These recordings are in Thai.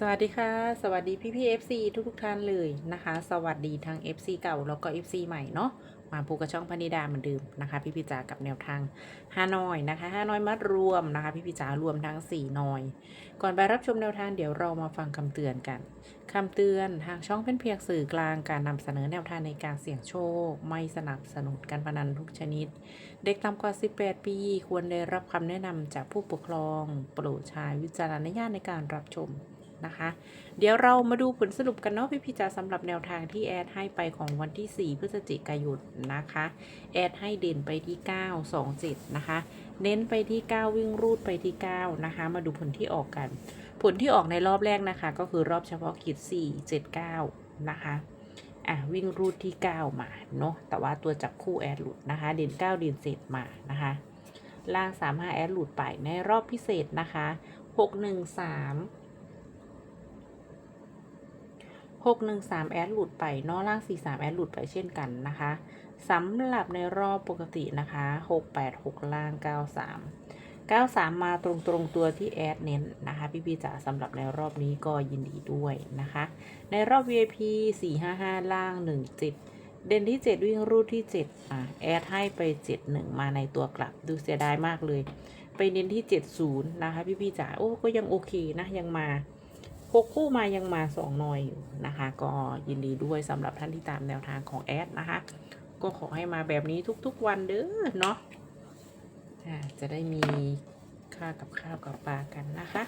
สวัสดีค่ะ สวัสดีพี่พี่ๆ FC ทุกทุกท่านเลยนะคะ สวัสดีทั้ง FC เก่าแล้วก็ FC ใหม่เนาะมาพูกับช่องพนิดาเหมือนเดิมนะคะ พี่พี่จ๋ากับแนวทางฮานอยนะคะฮานอยมัดรวมนะคะ พี่พี่จ๋ารวมทั้ง4นอย ก่อนไปรับชมแนวทางเดี๋ยวเรามาฟังคำเตือนกันคำเตือนทางช่องเป็นเพียงสื่อกลางการนำเสนอแนวทางในการเสี่ยงโชค ไม่สนับสนุนการพนันทุกชนิด เด็กต่ำกว่า 18 ปี ควรได้รับคำแนะนำจากผู้ปกครอง โปรดใช้วิจารณญาณในการรับชม นะคะ เดี๋ยวเรามาดูผลสรุปกันเนาะพี่พี่จ๋าสำหรับแนวทางที่แอดให้ไปของวันที่ 4 พฤศจิกายนนะคะ แอดให้เด่นไปที่ 9 2 7 นะคะ เน้นไปที่ 9 วิ่งรูดไปที่ 9 นะคะ มาดูผลที่ออกกัน ผลที่ออกในรอบแรกนะคะ ก็คือรอบเฉพาะกิจ 4 7 9 นะคะอะวิ่งรูดที่ 9 มาเนาะแต่ว่าตัวจับคู่แอดหลุดนะคะ เด่น 9 เด่นเศษมานะคะล่าง 3 5 แอดหลุดไปในรอบพิเศษนะคะ 6 1 3 หกหนึ่งสามแอดหลุดไปนอกล่างสี่สามแอดหลุดไปเช่นกันนะคะสำหรับในรอบปกตินะคะหกแปดหกล่างเก้าสามาตรงตรงตัวที่แอดเน้นนะคะ พี่พี่จ๋าสำหรับในรอบนี้ก็ยินดีด้วยนะคะ ในรอบ VIP สี่ห้าห้าล่างหนึ่งเด่นที่เจ็ดวิ่งรูดที่เจ็ดอะแอดให้ไปเจ็ดหนึ่งมาในตัวกลับ ดูเสียดายมากเลย ไปเน้นที่เจ็ดศูนะคะ พี่พี่จ๋าโอ้ก็ยังโอเคนะ ยังมา หกคู่มายังมาสองหน่อยอยู่นะคะ ก็ยินดีด้วยสำหรับท่านที่ตามแนวทางของแอดนะคะ ก็ขอให้มาแบบนี้ทุกๆวันเด้อเนาะจะได้มีค่ากับข้าวกับปลากันนะคะ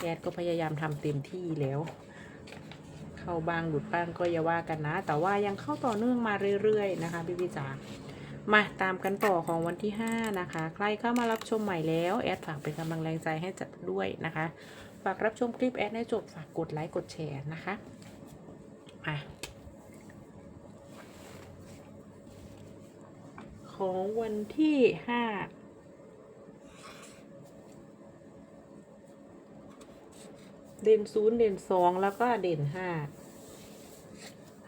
แอดก็พยายามทำเต็มที่แล้ว เข้าบ้างหลุดบ้างก็อย่าว่ากันนะ แต่ว่ายังเข้าต่อเนื่องมาเรื่อยๆนะคะพี่พี่จ๋ามาตามกันต่อของวันที่ 5 นะคะ ใครเข้ามารับชมใหม่แล้ว แอดฝากเป็นกำลังแรงใจให้จัดด้วยนะคะากรับชมคลิปแอดให้จบฝากกดไลค์กดแชร์นะคะอะของวันที่ห้าเด่นศูนย์เด่นสองแล้วก็เด่นห้า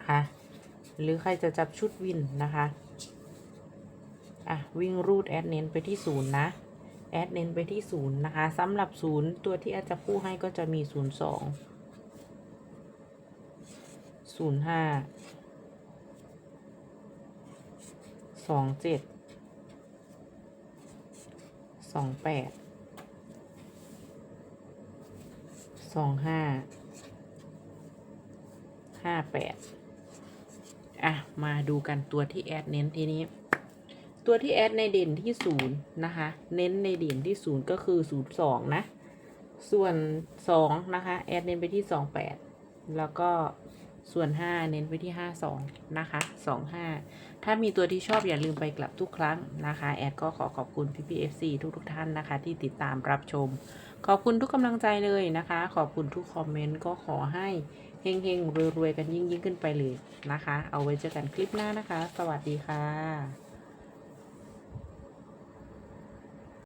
ค่ะหรือใครจะจับชุดวินนะคะ อะ วิ่งรูดแอดเน้นไปที่ศูนย์นะ แอดเน้นไปที่ศูนย์นะคะสำหรับศูนย์ตัวที่แอดจะพูดให้ก็จะมีศูนย์สองศูนย์ห้าสองเจ็ดสองแปดสองห้าห้าแปดอะ มาดูกันตัวที่แอดเน้นทีนี้ ตัวที่แอดในเด่นที่ศูนย์นะคะ เน้นในเด่นที่ศูนย์ก็คือศูนย์สองนะ ส่วนสองนะคะ แอดเน้นไปที่สองแปดแล้วก็ส่วนห้าเน้นไปที่ห้าสองนะคะสองห้าถ้ามีตัวที่ชอบอย่าลืมไปกลับทุกครั้งนะคะ แอดก็ขอขอบคุณพี่พีเอฟซีทุกทุกท่านนะคะ ที่ติดตามรับชม ขอบคุณทุกกำลังใจเลยนะคะ ขอบคุณทุกคอมเมนต์ก็ขอให้เฮงๆรวยๆกันยิ่งยิ่งๆขึ้นไปเลยนะคะ เอาไว้เจอกันคลิปหน้านะคะ สวัสดีค่ะ